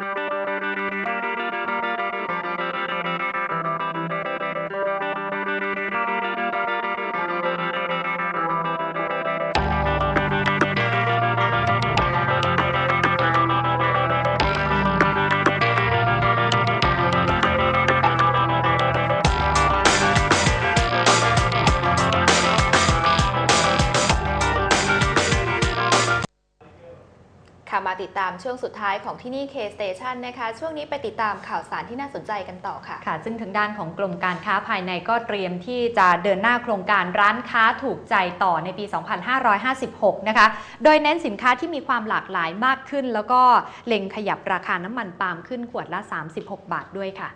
Música มาติดตามช่วงสุดท้ายของที่นี่ K Station นะคะ ช่วงนี้ไปติดตามข่าวสารที่น่าสนใจกันต่อค่ะ ค่ะ ซึ่งทางด้านของกรมการค้าภายในก็เตรียมที่จะเดินหน้าโครงการร้านค้าถูกใจต่อในปี 2556 นะคะ โดยเน้นสินค้าที่มีความหลากหลายมากขึ้น แล้วก็เล็งขยับราคาน้ำมันปาล์มขึ้นขวดละ 36 บาทด้วยค่ะ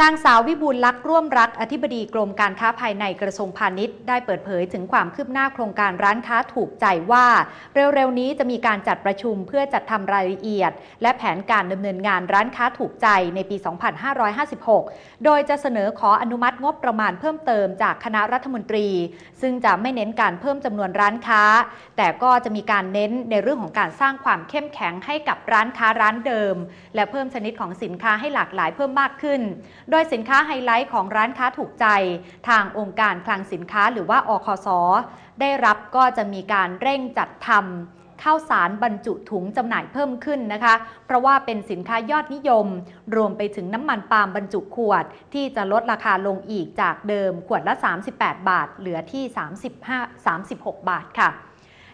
นางสาววิบูลลักษ์ร่วมรักอธิบดีกรมการค้าภายในกระทรวงพาณิชย์ ได้เปิดเผยถึงความคืบหน้าโครงการร้านค้าถูกใจว่า เร็วๆนี้จะมีการจัดประชุมเพื่อจัดทำรายละเอียด และแผนการดำเนินงานร้านค้าถูกใจในปี 2556 โดยจะเสนอขออนุมัติงบประมาณเพิ่มเติมจากคณะรัฐมนตรี ซึ่งจะไม่เน้นการเพิ่มจำนวนร้านค้า แต่ก็จะมีการเน้นในเรื่องของการสร้างความเข้มแข็งให้กับร้านค้าร้านเดิม และเพิ่มชนิดของสินค้าให้หลากหลายเพิ่มมากขึ้นโดยสินค้าไฮไลท์ของร้านค้าถูกใจ ทางองค์การคลังสินค้าหรือว่าอคสได้รับก็จะมีการเร่งจัดทำข้าวสารบรรจุถุงจำหน่ายเพิ่มขึ้นนะคะ เพราะว่าเป็นสินค้ายอดนิยม รวมไปถึงน้ำมันปาล์มบรรจุขวด ที่จะลดราคาลงอีกจากเดิมขวดละ 38 บาท เหลือที่ 35 36 บาทค่ะ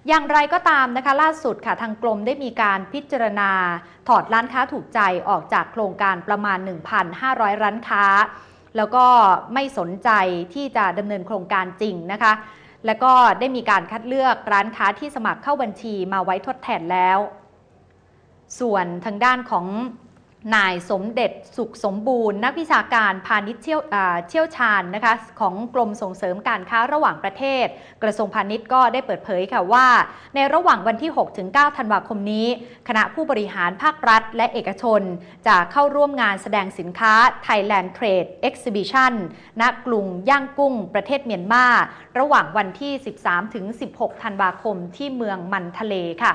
อย่างไรก็ตามนะคะล่าสุดค่ะทางกรมได้มีการพิจารณา ถอดร้านค้าถูกใจออกจากโครงการประมาณ 1,500 ร้านค้า แล้วก็ไม่สนใจที่จะดำเนินโครงการจริงนะคะ แล้วก็ได้มีการคัดเลือกร้านค้าที่สมัครเข้าบัญชีมาไว้ทดแทนแล้ว ส่วนทางด้านของ นายสมเด็จสุขสมบูรณ์ นักวิชาการพาณิชย์เชี่ยวเชี่ยวชาญนะคะของกรมส่งเสริมการค้าระหว่างประเทศ กระทรวงพาณิชย์ก็ได้เปิดเผยค่ะว่า ในระหว่างวันที่6ถึง9ธันวาคมนี้ คณะผู้บริหารภาครัฐ และเอกชน จะเข้าร่วมงานแสดงสินค้า Thailand Trade Exhibition ณกรุงย่างกุ้ง ประเทศเมียนมา ระหว่างวันที่ 13ถึง16 ธันวาคมที่เมืองมันทะเลค่ะ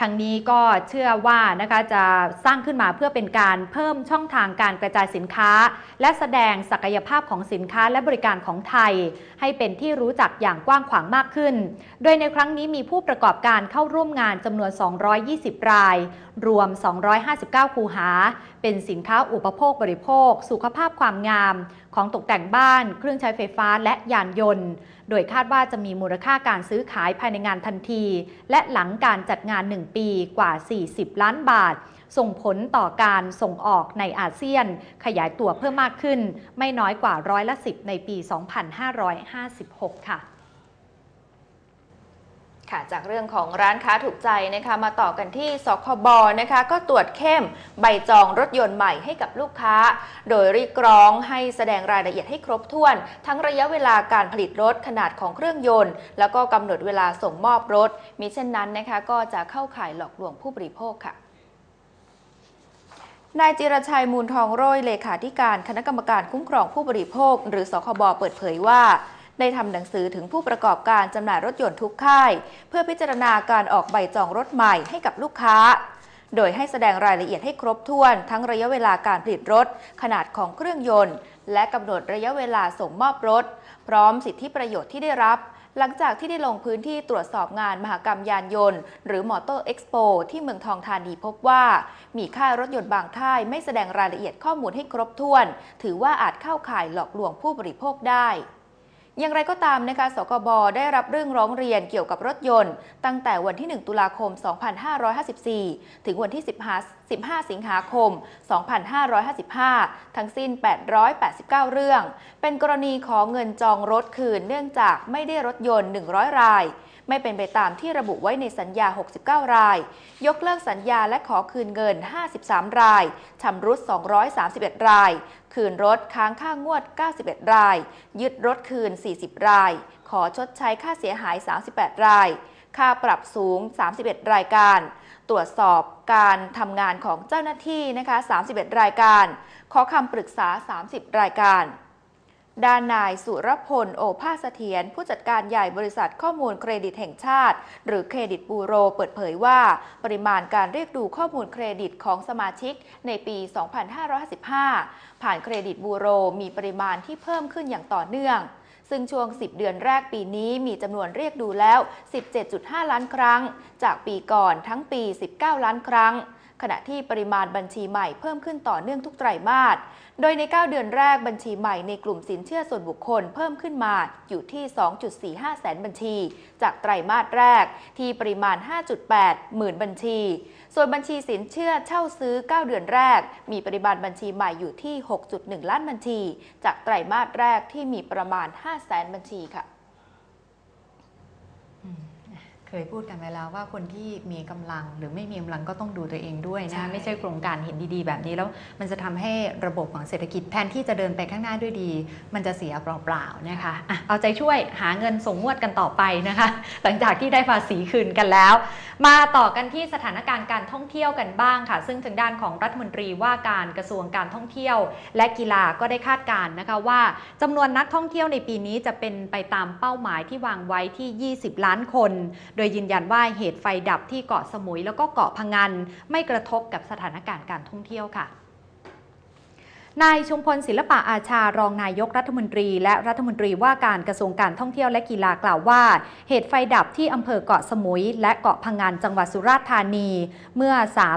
ทางนี้ก็เชื่อว่านะคะจะสร้างขึ้นมาเพื่อเป็นการเพิ่มช่องทางการกระจายสินค้า และแสดงศักยภาพของสินค้าและบริการของไทย ให้เป็นที่รู้จักอย่างกว้างขวางมากขึ้น โดยในครั้งนี้มีผู้ประกอบการเข้าร่วมงานจำนวน 220 ราย รวม 259 คูหา เป็นสินค้าอุปโภคบริโภค สุขภาพความงาม ของตกแต่งบ้าน เครื่องใช้ไฟฟ้าและยานยนต์ โดยคาดว่าจะมีมูลค่าการซื้อขายภายในงานทันที และหลังการจัดงาน 1 ปีกว่า 40 ล้านบาท ส่งผลต่อการส่งออกในอาเซียน ขยายตัวเพิ่มมากขึ้น ไม่น้อยกว่าร้อยละ 10 ในปี 2556 ค่ะ ค่ะจากเรื่องของร้านค้าถูกใจนะคะมาต่อกันที่สคบนะคะ ก็ตรวจเข้มใบจองรถยนต์ใหม่ให้กับลูกค้า โดยเรียกร้องให้แสดงรายละเอียดให้ครบถ้วน ทั้งระยะเวลาการผลิตรถขนาดของเครื่องยนต์ แล้วก็กำหนดเวลาส่งมอบรถมิเช่นนั้นนะคะก็จะเข้าข่ายหลอกลวงผู้บริโภคค่ะนายจิรชัยมูลทองโรยเลขาธิการคณะกรรมการคุ้มครองผู้บริโภค หรือสคบเปิดเผยว่า ได้ทำหนังสือถึงผู้ประกอบการจำหน่ายรถยนต์ทุกค่าย เพื่อพิจารณาการออกใบจองรถใหม่ให้กับลูกค้า โดยให้แสดงรายละเอียดให้ครบถ้วน ทั้งระยะเวลาการผลิตรถ ขนาดของเครื่องยนต์ และกำหนดระยะเวลาส่งมอบรถ พร้อมสิทธิประโยชน์ที่ได้รับหลังจากที่ได้ลงพื้นที่ตรวจสอบงานมหกรรมยานยนต์ หรือมอเตอร์เอ็กซ์โปที่เมืองทองธานีพบว่า มีค่ายรถยนต์บางค่ายไม่แสดงรายละเอียดข้อมูลให้ครบถ้วน ถือว่าอาจเข้าข่ายหลอกลวงผู้บริโภคได้ อย่างไรก็ตามนะคะสกบได้รับเรื่องร้องเรียนเกี่ยวกับรถยนต์ ตั้งแต่วันที่ 1 ตุลาคม 2554 ถึงวันที่ 15 15สิงหาคม 2555 ทั้งสิ้น 889 เรื่อง เป็นกรณีขอเงินจองรถคืนเนื่องจากไม่ได้รถยนต์ 100 ราย ไม่เป็นไปตามที่ระบุไว้ในสัญญา 69 ราย ยกเลิกสัญญาและขอคืนเงิน 53 รายชำรุด 231 ราย คืนรถค้างค่างวด 91 ราย ยึดรถคืน 40 ราย ขอชดใช้ค่าเสียหาย 38 ราย ค่าปรับสูง 31 รายการ ตรวจสอบการทำงานของเจ้าหน้าที่นะคะ 31 รายการ ขอคำปรึกษา 30 รายการ ด้านนายสุรพล โอภาสเถียรผู้จัดการใหญ่บริษัทข้อมูลเครดิตแห่งชาติ หรือเครดิตบูโร เปิดเผยว่า ปริมาณการเรียกดูข้อมูลเครดิตของสมาชิกในปี 2555 ผ่านเครดิตบูโร มีปริมาณที่เพิ่มขึ้นอย่างต่อเนื่อง ซึ่งช่วง 10 เดือนแรกปีนี้มีจำนวนเรียกดูแล้ว 17.5 ล้านครั้ง จากปีก่อนทั้งปี 19 ล้านครั้ง ขณะที่ปริมาณบัญชีใหม่เพิ่มขึ้นต่อเนื่องทุกไตรมาส โดยใน 9 เดือนแรกบัญชีใหม่ในกลุ่มสินเชื่อส่วนบุคคลเพิ่มขึ้นมาอยู่ที่ 2.45 แสนบัญชี จากไตรมาสแรกที่ปริมาณ 5.8 หมื่นบัญชี ส่วนบัญชีสินเชื่อเช่าซื้อ 9 เดือนแรก มีปริมาณบัญชีใหม่อยู่ที่ 6.1 ล้านบัญชี จากไตรมาสแรกที่มีประมาณ 5 แสนบัญชีค่ะ เคยพูดกันไปแล้วว่าคนที่มีกำลังหรือไม่มีกำลังก็ต้องดูตัวเองด้วยใช่นะไม่ใช่โครงการเห็นดีๆ แบบนี้แล้วมันจะทำให้ระบบของเศรษฐกิจแทนที่จะเดินไปข้างหน้าด้วยดี มันจะเสียเปล่าๆนะคะอะเอาใจช่วยหาเงินส่งงวดกันต่อไปนะคะ หลังจากที่ได้ภาษีคืนกันแล้ว มาต่อกันที่สถานการณ์การท่องเที่ยวกันบ้างค่ะ ซึ่งทางด้านของรัฐมนตรีว่าการกระทรวงการท่องเที่ยว และกีฬาก็ได้คาดการณ์นะคะว่าจำนวนนักท่องเที่ยวในปีนี้จะเป็นไปตามเป้าหมายที่วางไว้ที่ 20 ล้านคนโดยยืนยันว่าเหตุไฟดับที่เกาะสมุยแล้วก็เกาะพังงนไม่กระทบกับสถานการณ์การท่องเที่ยวค่ะ นายชุมพลศิลปะอาชารองนายกรัฐมนตรี และรัฐมนตรีว่าการกระทรวงการท่องเที่ยวและกีฬากล่าวว่า เหตุไฟดับที่อำเภอเกาะสมุย และเกาะพังงานจังหวัดสุราษฎร์ธานี เมื่อ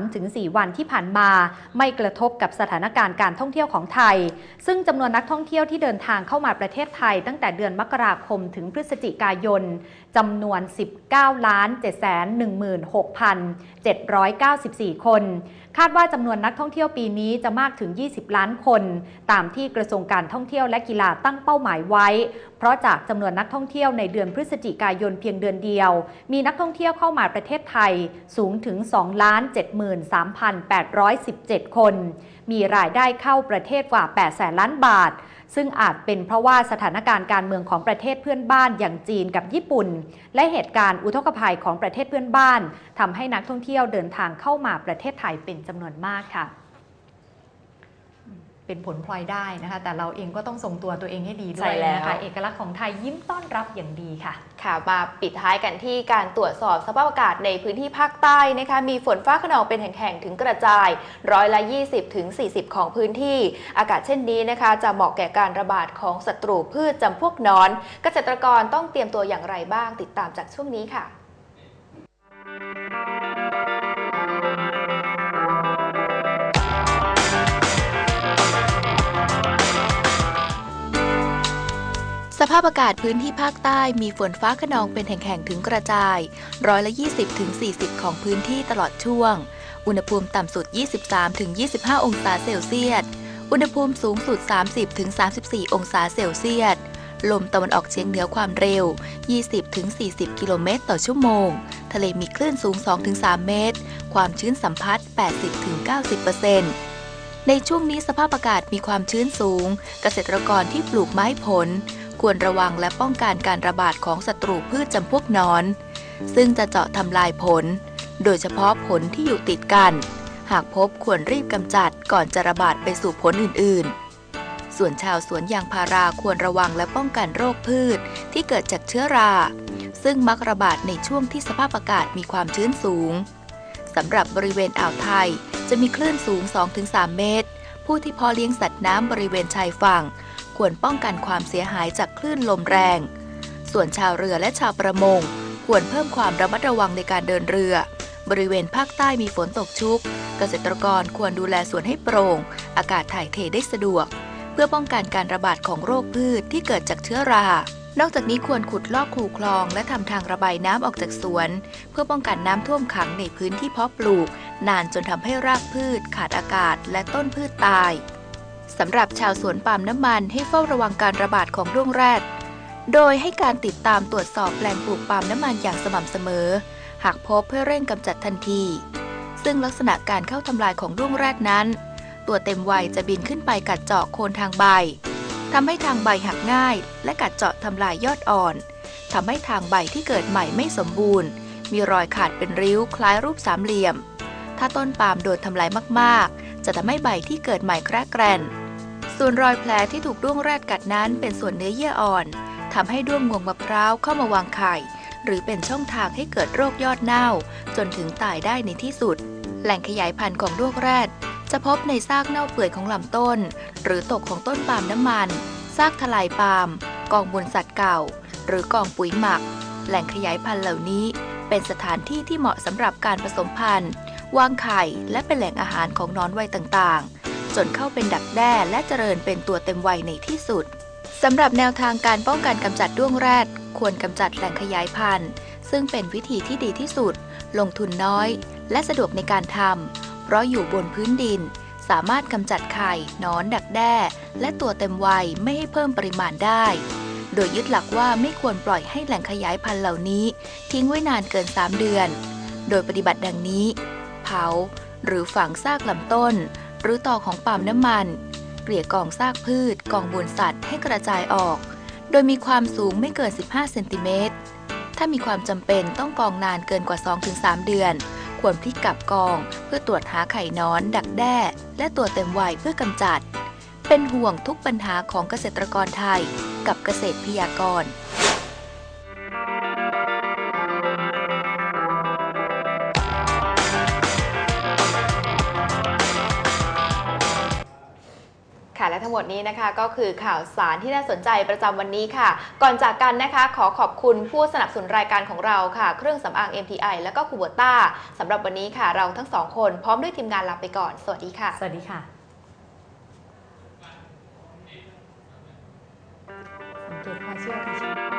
3-4 วันที่ผ่านมา ไม่กระทบกับสถานการณ์การท่องเที่ยวของไทย ซึ่งจำนวนนักท่องเที่ยวที่เดินทางเข้ามาประเทศไทย ตั้งแต่เดือนมกราคมถึงพฤศจิกายนจำนวน 19 ล้าน716,794 คน คาดว่าจำนวนนักท่องเที่ยวปีนี้จะมากถึง 20 ล้านคน ตามที่กระทรวงการท่องเที่ยวและกีฬาตั้งเป้าหมายไว้ เพราะจากจำนวนนักท่องเที่ยวในเดือนพฤศจิกายนเพียงเดือนเดียว มีนักท่องเที่ยวเข้ามาประเทศไทยสูงถึง2 73,817 คน มีรายได้เข้าประเทศกว่า 8 แสนล้านบาท ซึ่งอาจเป็นเพราะว่าสถานการณ์การเมืองของประเทศเพื่อนบ้านอย่างจีนกับญี่ปุ่น และเหตุการณ์อุทกภัยของประเทศเพื่อนบ้านทำให้นักท่องเที่ยวเดินทางเข้ามาประเทศไทยเป็นจำนวนมากค่ะ เป็นผลพลอยได้นะคะ แต่เราเองก็ต้องทรงตัวตัวเองให้ดีด้ใช่วยแล้วนะคะเอกลักษณ์ของไทยยิ้มต้อนรับอย่างดีค่ะ ค่ะมาปิดท้ายกันที่การตรวจสอบสภาพอากาศในพื้นที่ภาคใต้นะคะมีฝนฟ้าขนองเป็นแห่งๆถึงกระจายร้อยละ 20ถึง40 ของพื้นที่ อากาศเช่นนี้นะคะ จะเหมาะแก่การระบาดของศัตรูพืชจำพวกหนอน เกษตรกรต้องเตรียมตัวอย่างไรบ้างติดตามจากช่วงนี้ค่ะาพอากาศพื้นที่ภาคใต้มีฝนฟ้าขนองเป็นแห่งๆถึงกระจาย ร้อยละ 20ถึง40 ของพื้นที่ตลอดช่วง อุณหภูมิต่ำสุด 23ถึง25 องศาเซลเซียส อุณหภูมิสูงสุด 30ถึง34 องศาเซลเซียส ลมตะวันออกเฉียงเหนือความเร็ว 20ถึง40 กิโลเมตรต่อชั่วโมง ทะเลมีคลื่นสูง 2-3 เมตร ความชื้นสัมพัทธ์ 80-90%ในช่วงนี้สภาพอากาศมีความชื้นสูง เกษตรกรที่ปลูกไม้ผล ควรระวังและป้องกันการระบาดของศัตรูพืชจำพวกนอน ซึ่งจะเจาะทำลายผล โดยเฉพาะผลที่อยู่ติดกัน หากพบควรรีบกำจัดก่อนจะระบาดไปสู่ผลอื่น ๆ ส่วนชาวสวนยางพาราควรระวังและป้องกันโรคพืชที่เกิดจากเชื้อรา ซึ่งมักระบาดในช่วงที่สภาพอากาศมีความชื้นสูงสำหรับบริเวณอ่าวไทยจะมีคลื่นสูง 2-3 เมตร ผู้ที่พอเลี้ยงสัตว์น้ำบริเวณชายฝั่ง ควรป้องกันความเสียหายจากคลื่นลมแรง ส่วนชาวเรือและชาวประมง ควรเพิ่มความระมัดระวังในการเดินเรือ บริเวณภาคใต้มีฝนตกชุก เกษตรกรควรดูแลสวนให้โปร่ง อากาศถ่ายเทได้สะดวก เพื่อป้องกันการระบาดของโรคพืชที่เกิดจากเชื้อรา นอกจากนี้ควรขุดลอกคูคลองและทำทางระบายน้ำออกจากสวน เพื่อป้องกันน้ำท่วมขังในพื้นที่เพาะปลูก นานจนทำให้รากพืช ขาดอากาศและต้นพืชตาย สำหรับชาวสวนปาล์มน้ำมันให้เฝ้าระวังการระบาดของด้วงแรด โดยให้การติดตามตรวจสอบแปลงปลูกปาล์มน้ำมันอย่างสม่ำเสมอ หากพบเพื่อเร่งกำจัดทันที ซึ่งลักษณะการเข้าทำลายของด้วงแรดนั้น ตัวเต็มวัยจะบินขึ้นไปกัดเจาะโคนทางใบทำให้ทางใบหักง่าย และกัดเจาะทำลายยอดอ่อนทำให้ทางใบที่เกิดใหม่ไม่สมบูรณ์ มีรอยขาดเป็นริ้วคล้ายรูปสามเหลี่ยม ถ้าต้นปาล์มโดนทำลายมากๆ จะทำให้ใบที่เกิดใหม่แครกแกรนส่วนรอยแผลที่ถูกด้วงแรดกัดนั้นเป็นส่วนเนื้อเยื่ออ่อนทำให้ด้วงงวงมะพร้าวเข้ามาวางไข่ หรือเป็นช่องทางให้เกิดโรคยอดเน่า จนถึงตายได้ในที่สุด แหล่งขยายพันธุ์ของด้วงแรดจะพบในซากเน่าเปื่อยของลำต้น หรือตกของต้นปาล์มน้ำมัน ซากทลายปาล์มกองมูลสัตว์เก่า หรือกองปุ๋ยหมัก แหล่งขยายพันธุ์เหล่านี้ เป็นสถานที่ที่เหมาะสำหรับการผสมพันธุ์ วางไข่ และเป็นแหล่งอาหารของนอนวัยต่างๆ จนเข้าเป็นดักแด้และเจริญเป็นตัวเต็มวัยในที่สุดสำหรับแนวทางการป้องกันกำจัดด้วงแรด ควรกำจัดแหล่งขยายพันธุ์ ซึ่งเป็นวิธีที่ดีที่สุด ลงทุนน้อย และสะดวกในการทำเพราะอยู่บนพื้นดิน สามารถกำจัดไข่นอนดักแด้ และตัวเต็มวัยไม่ให้เพิ่มปริมาณได้ โดยยึดหลักว่าไม่ควรปล่อยให้แหล่งขยายพันธุ์เหล่านี้ ทิ้งไว้นานเกิน 3 เดือน โดยปฏิบัติดังนี้ เผา หรือฝังซากลำต้น หรือต่อของปาล์มน้ำมัน เกลี่ยกองซากพืชกองมูลสัตว์ให้กระจายออก โดยมีความสูงไม่เกิน 15 เซนติเมตร ถ้ามีความจำเป็นต้องกองนานเกินกว่า 2-3 เดือน ควรพลิกกลับกองเพื่อตรวจหาไข่นอน ดักแด้ และตัวเต็มวัยเพื่อกำจัด เป็นห่วงทุกปัญหาของเกษตรกรไทย กับเกษตรพยากร และทั้งหมดนี้นะคะก็คือข่าวสารที่น่าสนใจประจำวันนี้ค่ะ ก่อนจากกันนะคะขอขอบคุณผู้สนับสนุนรายการของเราค่ะ เครื่องสำอาง MTI แล้วก็คูเบต้าสำหรับวันนี้ค่ะ เราทั้งสองคนพร้อมด้วยทีมงานลาไปก่อน สวัสดีค่ะ สวัสดีค่ะสังเกตความเชื่อที่